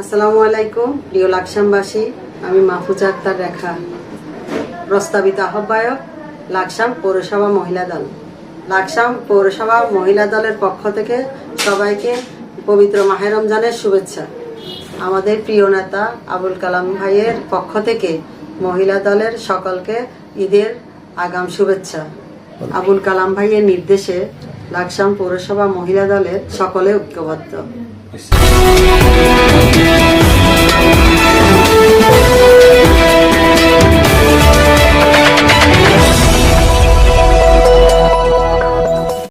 আসসালামু আলাইকুম, প্রিয় লাকসামবাসী। আমি মাহফুজা আক্তার রেখা। প্রস্তাবিত আহ্বায়ক, লাকসাম পৌরসভা মহিলা দল। লাকসাম পৌরসভা মহিলা দলের পক্ষ থেকে সবাইকে পবিত্র মাহে রমজানের শুভেচ্ছা। আমাদের প্রিয় নেতা আবুল কালাম ভাইয়ের পক্ষ থেকে মহিলা দলের সকলকে ঈদের আগাম শুভেচ্ছা। আবুল কালাম ভাইয়ের নির্দেশে লাকসাম পৌরসভা মহিলা দলের সকলে ঐক্যবদ্ধ।